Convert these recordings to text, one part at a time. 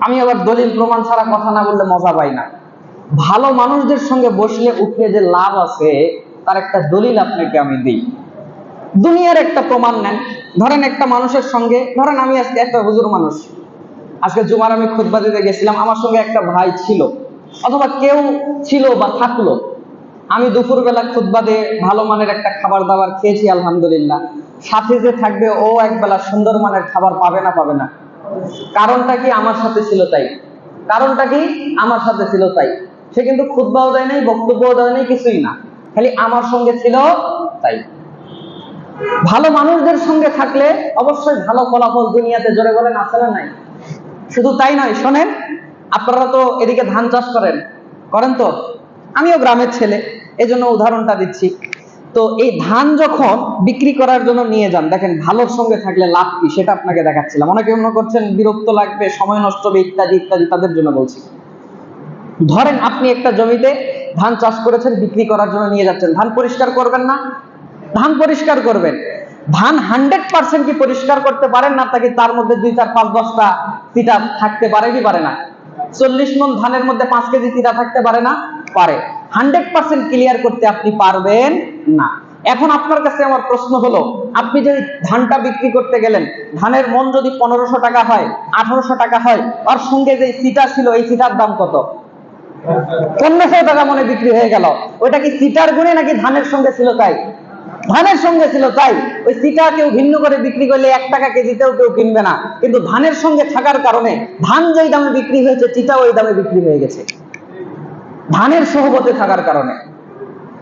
আমি আবার দলিল প্রমাণ ছাড়া কথা না বললে মজা পাই না। ভালো মানুষদের সঙ্গে বসলে উঠলে যে লাভ আছে, তার একটা দলিল আপনাকে আমি দিই। দুনিয়ার একটা প্রমাণ নেন। ধরেন একটা মানুষের সঙ্গে, ধরেন আমি আজকে একটা হুজুর মানুষ। আজকে জুমার আমি খুতবা দিতে গেছিলাম, আমার সঙ্গে একটা ভাই ছিল। অথবা কেউ ছিল বা থাকল। আমি দুপুরবেলা খুতবা দিয়ে ভালো মানের একটা খাবার দাবার খেয়েছি, আলহামদুলিল্লাহ। সাথে যে থাকবে, ও একবেলা সুন্দর মানের খাবার পাবে না পাবে না। কারণটা কি আমার সাথে ছিল তাই? কারণটা কি আমার সাথে ছিল তাই? সে কিন্তু খুতবাও দেয় নাই, বক্তব্যও দেয় নাই, কিছুই না। খালি আমার সঙ্গে ছিল তাই। ভালো মানুষদের সঙ্গে থাকলে অবশ্যই ভালো ফলাফল দুনিয়াতে জোরে বলেন আছে না নাই? শুধু তাই নয়, শোনেন, আপনারা তো এদিকে ধান চাষ করেন। করেন তো? আমিও গ্রামের ছেলে এই জন্য উদাহরণটা দিচ্ছি। তো এই ধান যখন বিক্রি করার জন্য নিয়ে যান, দেখেন ভালোর সঙ্গে থাকলে লাভ কি সেটা আপনাকে দেখাচ্ছিলাম। অনেকে মনে করছেন বিরক্ত লাগবে, সময় নষ্ট হবে ইত্যাদি ইত্যাদি, তাদের জন্য বলছি। ধরেন আপনি একটা জমিতে ধান চাষ করেছেন, বিক্রি করার জন্য নিয়ে যাচ্ছেন। ধান পরিষ্কার করবেন না? ধান পরিষ্কার করবেন। ধান হান্ড্রেড পার্সেন্ট কি পরিষ্কার করতে পারেন না তাকে তার মধ্যে দুই চার পাঁচ দশটা তিতা থাকতে পারে কি পারে না? চল্লিশ মন ধানের মধ্যে পাঁচ কেজি তিতা থাকতে পারে না? পারে। হান্ড্রেড ক্লিয়ার করতে আপনি পারবেন না। এখন আপনার কাছে আমার প্রশ্ন হলো, আপনি যদি ধানটা বিক্রি করতে গেলেন, ধানের মন যদি পনেরোশো টাকা হয়, আঠারোশো টাকা হয় আর সঙ্গে যে সিটা ছিল, এই সিটার দাম কত? পনেরোশো টাকা মনে বিক্রি হয়ে গেল। ওইটা কি সিটার গুণে নাকি ধানের সঙ্গে ছিল তাই? ধানের সঙ্গে ছিল তাই। ওই সিটা কেউ ভিন্ন করে বিক্রি করলে এক টাকা কেজিতেও কেউ কিনবে না। কিন্তু ধানের সঙ্গে থাকার কারণে ধান যেই দামে বিক্রি হয়েছে চিটা ওই দামে বিক্রি হয়ে গেছে। ধানের সহবতে থাকার কারণে।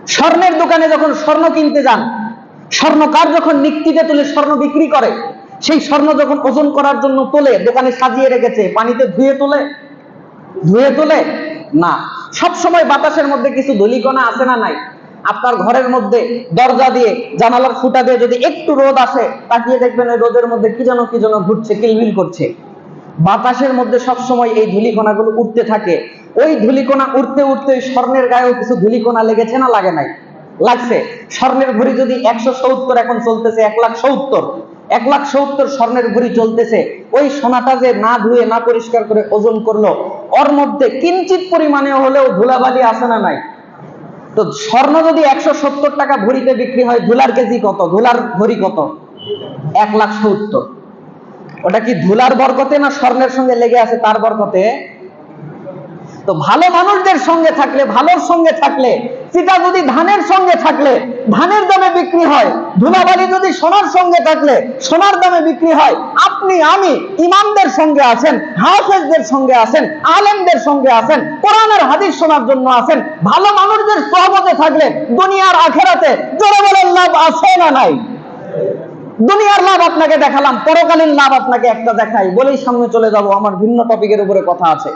স্বর্ণের দোকানে যখন স্বর্ণ কিনতে যান, স্বর্ণকার যখন নিক্তিতে তুলে স্বর্ণ বিক্রি করে, সেই স্বর্ণ যখন ওজন করার জন্য তোলে, দোকানে সাজিয়ে রেখেছে, পানিতে ধুয়ে তোলে? ধুয়ে তোলে? না। সব সময় বাতাসের মধ্যে কিছু ধুলিকণা আছে না নাই? আপনার ঘরের মধ্যে দরজা দিয়ে, জানালার ফুটা দিয়ে যদি একটু রোদ আসে, তাকিয়ে দেখবেন ওই রোদের মধ্যে কি যেন কি যেন ঘুরছে, কিলবিল করছে। বাতাসের মধ্যে সব সময় এই ধুলিকণাগুলো উঠতে থাকে। ওই ধুলিকণা উঠতে উঠতে স্বর্ণের গায়েও কিছু ধুলিকণা লেগেছে না লাগে নাই? লাগছে। স্বর্ণের ঘড়ি যদি একশো সত্তর এখন চলতেছে, এক লাখ সত্তর। এক লাখ সত্তর স্বর্ণের ঘড়ি চলতেছে। ওই সোনাটা যে না ধুয়ে, না পরিষ্কার করে ওজন করল, ওর মধ্যে কিঞ্চিত পরিমাণে হলেও ধুলাবালি আসে না নাই? তো স্বর্ণ যদি একশো সত্তর টাকা ভরিতে বিক্রি হয়, ধুলার কেজি কত? ধুলার ভরি কত? এক লাখ সত্তর। ওটা কি ধুলার বরকতে না স্বর্ণের সঙ্গে লেগে আছে তার বরকতে? তো ভালো মানুষদের সঙ্গে থাকলে, ভালোর সঙ্গে থাকলে সেটা যদি ধানের সঙ্গে থাকলে, ধানের দামে বিক্রি হয়, ধুলাবালি যদি সোনার সঙ্গে থাকলে, সোনার দামে বিক্রি হয়, আপনি, আমি ইমামদের সঙ্গে আছেন, হাফেজদের সঙ্গে আছেন, আলেমদের সঙ্গে আছেন, কোরআনের হাদিস শোনার জন্য আছেন, ভালো মানুষদের সহমতে থাকলে দুনিয়ার আখেরাতে জোরে বলেন, লাভ আছে না নাই? দুনিয়ার লাভ আপনাকে দেখালাম, পরকালীন লাভ আপনাকে একটা দেখাই, বলেই সামনে চলে যাব, আমার ভিন্ন টপিকের উপরে কথা আছে।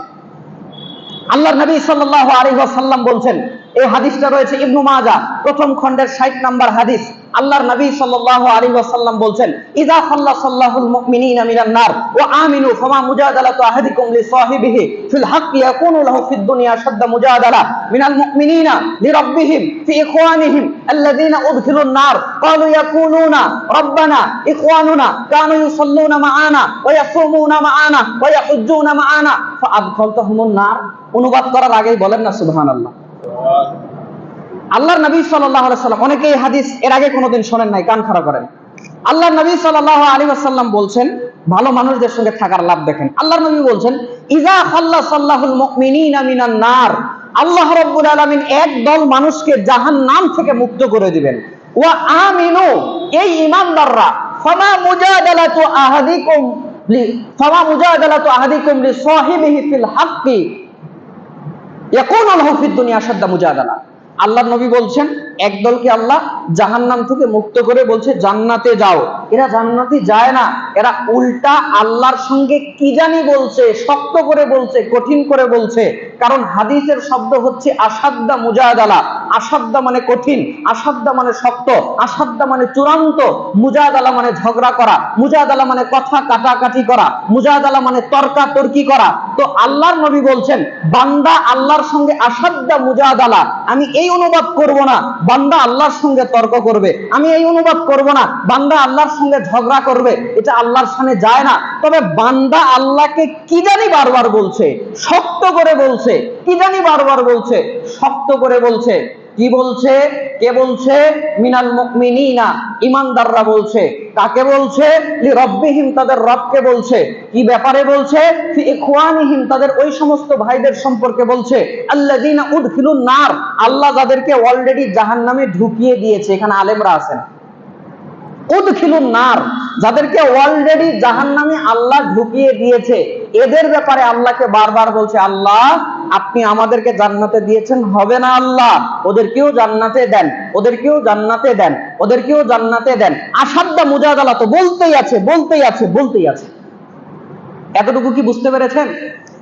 আল্লাহ নবী সাল্লাহ আলী সাল্লাম বলছেন এই হাদিসটা রয়েছে ইবনু মাজাহ, প্রথম খণ্ডের 60 নাম্বার হাদিস। আল্লাহর নবী সাল্লাল্লাহু আলাইহি ওয়াসাল্লাম বলছেন, ইযা খাল্লাসাল্লাহুল মুমিনিনা মিনান নার ওয়া আমিনু ফামা মুজাদালাতু আহাদিকুম লিসাহিবিহি ফিল হাক্কি ইয়াকুনু লাহু ফিদ দুনিয়া শাদ্দা মুজাদালা মিনাল মুমিনিনা লিরাব্বিহিম ফি ইখওয়ানিহিম আল্লাযীনা উদখিলুন নার ক্বালু ইয়াকুলুনা রাব্বানা ইখওয়ানুনা কানু ইউসাল্লুনা ওয়া ইয়াসুমুনা মা'ানা ওয়া ইয়াহুজ্জুনা নার। অনুবাদ করার আগেই বলেন না, সুবহানাল্লাহ। আল্লাহর নবী সাল্লাম অনেকে এই হাদিস এর আগে কোনোদিন শোনেন নাই, কান খাড়া করেন। আল্লাহর নবী সাল্লাল্লাহু আলাইহি ওয়াসাল্লাম বলছেন, ভালো মানুষদের সঙ্গে থাকার লাভ দেখেন। আল্লাহর নবী বলছেন ইজা খাল্লাসাল্লাহুল মুমিনিনা মিনান নার আল্লাহ রাব্বুল আলামিন এক দল মানুষকে জাহান্নাম থেকে মুক্ত করে দিবেন। ওয়া আমিনু, এই ঈমানদাররা ফামা মুজাদালাতু আহাদিকুম ফামা মুজাদালাতু আহাদিকুম লি সাহিবিহি ফিল হাক্কি লাহু ফিদ দুনিয়া সাদ্দা মুজাদালা আল্লাহ নবী বলছেন একদলকে আল্লাহ জাহান্নাম থেকে মুক্ত করে বলছে, জান্নাতে যাও। এরা জান্নাতে যায় না। এরা উল্টা আল্লাহর সঙ্গে কি জানি বলছে, শক্ত করে বলছে, কঠিন করে বলছে। কারণ হাদিসের শব্দ হচ্ছে আসাদ্দা মুজাদালা। আসাদ্দা মানে কঠিন আসাদ্দা মানে শক্ত আসাদ্দা মানে চূড়ান্ত। মুজাদালা মানে ঝগড়া করা, মুজাদালা মানে কথা কাটাকাটি করা, মুজাদালা মানে তর্কা তর্কি করা। তো আল্লাহর নবী বলছেন, বান্দা আল্লাহর সঙ্গে আসাদ্দা মুজাদালা। আমি এই অনুবাদ করব না, বান্দা আল্লাহর সঙ্গে তর্ক করবে। আমি এই অনুবাদ করব না, বান্দা আল্লাহর সঙ্গে ঝগড়া করবে, এটা আল্লাহর সামনে যায় না। তবে বান্দা আল্লাহকে কি জানি বারবার বলছে, শক্ত করে বলছে, কি জানি বারবার বলছে, শক্ত করে বলছে। কি বলছে? কে বলছে? মিনাল মুমিনিনা, ইমানদাররা বলছে। কাকে বলছে? লি রব্বিহিম তাদের রবকে বলছে। কি ব্যাপারে বলছে? ফি ইখওয়ানিহিম, তাদের ওই সমস্ত ভাইদের সম্পর্কে বলছে। আল্লাযিনা উদখিলুন নার, আল্লাহ যাদেরকে অলরেডি জাহান্নামে ঢুকিয়ে দিয়েছে, এখানে আলেমরা আছেন। উদখিলুন নার, যাদেরকে অলরেডি জাহান্নামে আল্লাহ ঢুকিয়ে দিয়েছে। এদের ব্যাপারে আল্লাহকে বারবার বলছে, আল্লাহ, আপনি আমাদেরকে জান্নাতে দিয়েছেন, হবে না আল্লাহ। ওদেরকেও জান্নাতে দেন, ওদেরকেও জান্নাতে দেন, ওদেরকেও জান্নাতে দেন। আসাদ্দা মুজাদালা তো বলতেই আছে বলতেই আছে বলতেই আছে। এতটুকু কি বুঝতে পেরেছেন?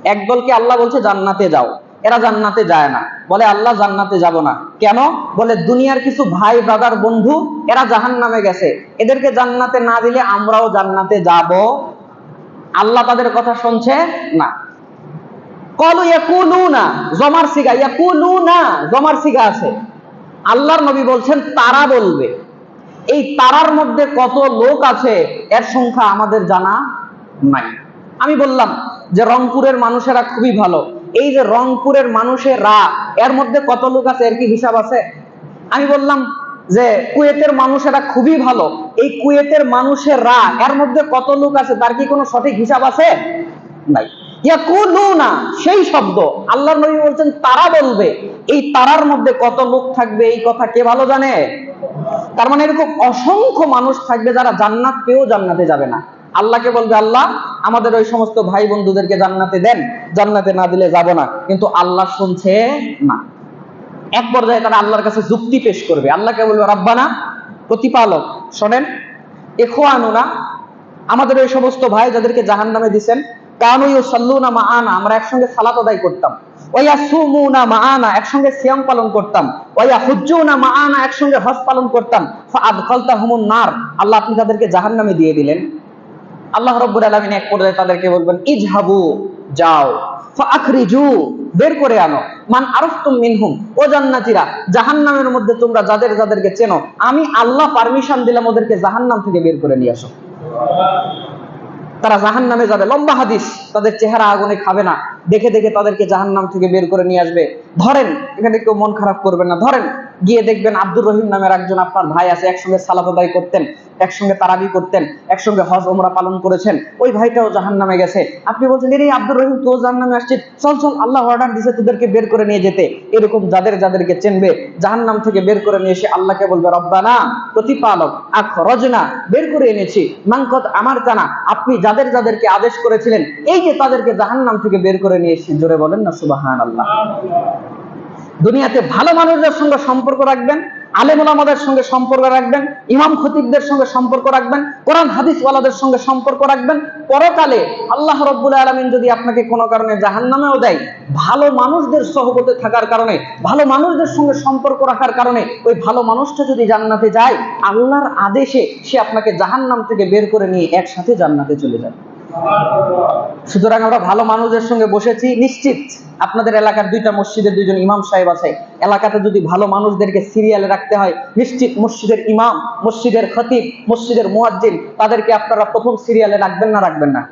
একদলকে আল্লাহ বলছে, জান্নাতে যাও। এরা জান্নাতে যায় না। বলে, আল্লাহ জান্নাতে যাব না। কেন? বলে, দুনিয়ার কিছু ভাই দাদার বন্ধু, এরা জাহান নামে গেছে। এদেরকে জান্নাতে না দিলে আমরাও জান্নাতে যাব। আল্লাহ তাদের কথা শুনছে না। কলু ইয়াকুলু না জমার সিগা ইয়াকুলু না জমার সিগা আছে। আল্লাহর নবী বলছেন, তারা বলবে। এই তারার মধ্যে কত লোক আছে, এর সংখ্যা আমাদের জানা নাই। আমি বললাম যে, রংপুরের মানুষেরা খুবই ভালো। এই যে রংপুরের মানুষেরা এর মধ্যে কত লোক আছে? এর কি হিসাব আছে? আমি বললাম যে কুয়েতের মানুষেরা খুবই ভালো। এই কুয়েতের মানুষেরা এর মধ্যে কত লোক আছে? তার কি কোনো সঠিক হিসাব আছে? নাই। ইয়াকুলুনা, সেই শব্দ। আল্লাহর নবী বলছেন, তারা বলবে, এই তারার মধ্যে কত লোক থাকবে? এই কথা কে ভালো জানে? তার মানে এরকম অসংখ্য মানুষ থাকবে যারা জান্নাত পেয়েও জান্নাতে যাবে না। আল্লাহকে বলবে, আল্লাহ, আমাদের ওই সমস্ত ভাই বন্ধুদেরকে জান্নাতে দেন। জান্নাতে না দিলে যাব না। কিন্তু আল্লাহ শুনছে না। এক পর্যায়ে তারা আল্লাহর কাছে যুক্তি পেশ করবে। আল্লাহকে বলবে, রাব্বানা, প্রতিপালক, শোনেন এখোয়ানুনা আমাদের ওই সমস্ত ভাই যাদেরকে জাহান নামে দিচ্ছেন কানু ইউসাল্লুনা মা আনা আমরা একসঙ্গে সালাত আদায় করতাম। ওয়া সুমুনা মা আনা একসঙ্গে সিয়াম পালন করতাম। ওয়া হুজ্জুনা মা আনা একসঙ্গে হজ পালন করতাম। ফা আদখালতাহুমুন নার, আল্লাহ আপনি তাদেরকে জাহান্নামে দিয়ে দিলেন। আল্লাহ রব্বুল আলমিন এক পর্যায়ে তাদেরকে বলবেন, ইজহাবু, যাও আখরিজু বের করে আনো। মান আরফতুম মিনহুম, ও জান্নাতীরা, জাহান্নামের মধ্যে তোমরা যাদের যাদেরকে চেনো, আমি আল্লাহ পারমিশন দিলাম ওদেরকে জাহান্নাম থেকে বের করে নিয়ে আসো। তারা জাহান নামে যাবে। লম্বা হাদিস, তাদের চেহারা আগুনে খাবে না। দেখে দেখে তাদেরকে জাহান নাম থেকে বের করে নিয়ে আসবে। ধরেন, এখানে কেউ মন খারাপ করবেন না। ধরেন, গিয়ে দেখবেন আব্দুর রহিম নামের একজন আপনার ভাই আছে, একসঙ্গে সালাত করতেন, একসঙ্গে তারাবি করতেন, একসঙ্গে হজ ওমরা পালন করেছেন। ওই ভাইটাও জাহান নামে গেছে। আপনি বলছেন, এরে আব্দুর রহিম তো জাহান নামে আসছে। চল চল, আল্লাহ অর্ডার দিছে তোদেরকে বের করে নিয়ে যেতে। এরকম যাদের যাদেরকে চেনবে জাহান নাম থেকে বের করে নিয়ে এসে আল্লাহকে বলবে, রব্বানা প্রতিপালক আখ রজনা বের করে এনেছি। মাংকত আমার জানা আপনি যাদের যাদেরকে আদেশ করেছিলেন, এই যে তাদেরকে জাহান নাম থেকে বের করে নিয়ে এসেছি জোরে বলেন না সুবাহান আল্লাহ দুনিয়াতে ভালো মানুষদের সঙ্গে সম্পর্ক রাখবেন আলেম ওলামাদের সঙ্গে সম্পর্ক রাখবেন, ইমাম খতিবদের সঙ্গে সম্পর্ক রাখবেন, কোরআন হাদিসওয়ালাদের সঙ্গে সম্পর্ক রাখবেন। পরকালে আল্লাহ রব্বুল আলমিন যদি আপনাকে কোনো কারণে জাহান্নামেও দেয়, ভালো মানুষদের সহবতে থাকার কারণে, ভালো মানুষদের সঙ্গে সম্পর্ক রাখার কারণে, ওই ভালো মানুষটা যদি জান্নাতে যায়, আল্লাহর আদেশে সে আপনাকে জাহান্নাম থেকে বের করে নিয়ে একসাথে জান্নাতে চলে যাবে। সুতরাং আমরা ভালো মানুষদের সঙ্গে বসেছি। নিশ্চিত আপনাদের এলাকার দুইটা মসজিদের দুইজন ইমাম সাহেব আছে। এলাকাতে যদি ভালো মানুষদেরকে সিরিয়ালে রাখতে হয়, নিশ্চিত মসজিদের ইমাম, মসজিদের খতিব, মসজিদের মুয়াজ্জিন, তাদেরকে আপনারা প্রথম সিরিয়ালে রাখবেন না রাখবেন না?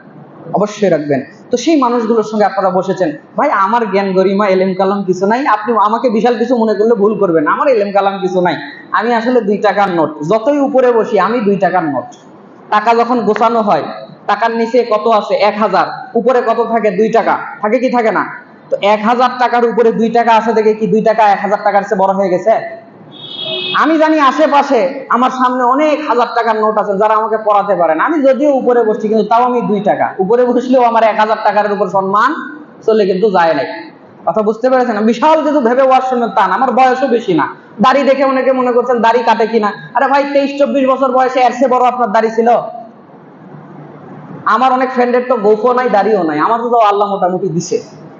অবশ্যই রাখবেন। তো সেই মানুষগুলোর সঙ্গে আপনারা বসেছেন। ভাই, আমার জ্ঞান গরিমা, এলেম কালাম কিছু নাই। আপনি আমাকে বিশাল কিছু মনে করলে ভুল করবেন। আমার এলেম কালাম কিছু নাই। আমি আসলে দুই টাকার নোট। যতই উপরে বসি, আমি দুই টাকার নোট। টাকা যখন গোছানো হয় টাকার নিচে কত আছে? এক হাজার। উপরে কত থাকে? দুই টাকা। থাকে কি থাকে না? তো এক হাজার টাকার উপরে দুই টাকা আছে দেখে কি দুই টাকা এক হাজার টাকার বড় হয়ে গেছে? আমি জানি আশেপাশে আমার সামনে অনেক হাজার টাকার নোট আছে যারা আমাকে পড়াতে পারেন আমি যদিও উপরে বসছি, কিন্তু তাও আমি দুই টাকা। উপরে বসলেও আমার এক হাজার টাকার উপর সম্মান চলে কিন্তু যায় নাই। কথা বুঝতে পেরেছেন? বিশাল কিছু ভেবে ওয়ার শুনে তা না, আমার বয়সও বেশি না। দাড়ি দেখে অনেকে মনে করছেন দাড়ি কাটে কিনা? আরে ভাই, তেইশ, চব্বিশ বছর বয়সে এর বড় আপনার দাড়ি ছিল? আমার অনেক ফ্রেন্ডের তো গোফও নাই, দাড়িও নাই। আমার তো আল্লাহ মোটামুটি দিছে।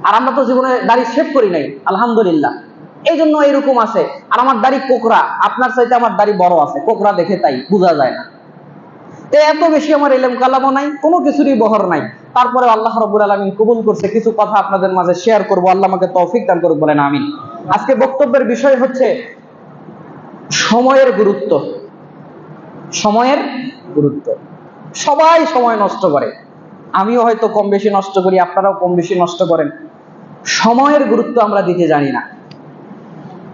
আর আমরা তো জীবনে দাড়ি শেভ করি নাই, আলহামদুলিল্লাহ। এই জন্য এরকম আছে। আর আমার দাড়ি কোকরা আপনার চাইতে আমার দাড়ি বড় আছে। কোকরা দেখে তাই, বোঝা যায় না। তো এত বেশি আমার এলেম কালামও নাই, কোনো কিছুরই বহর নাই। তারপরে আল্লাহ রব্বুল আলমিন কবুল করছে, কিছু কথা আপনাদের মাঝে শেয়ার করব। আল্লাহ আমাকে তৌফিক দান করুক বলেন, আমিন। আজকে বক্তব্যের বিষয় হচ্ছে সময়ের গুরুত্ব। সময়ের গুরুত্ব। সবাই সময় নষ্ট করে। আমিও হয়তো কম বেশি নষ্ট করি, আপনারাও কম বেশি নষ্ট করেন। সময়ের গুরুত্ব আমরা দিতে জানি না।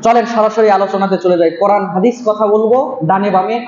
চলেন সরাসরি আলোচনাতে চলে যাই। কোরআন, হাদিস কথা বলব, ডানে বামে।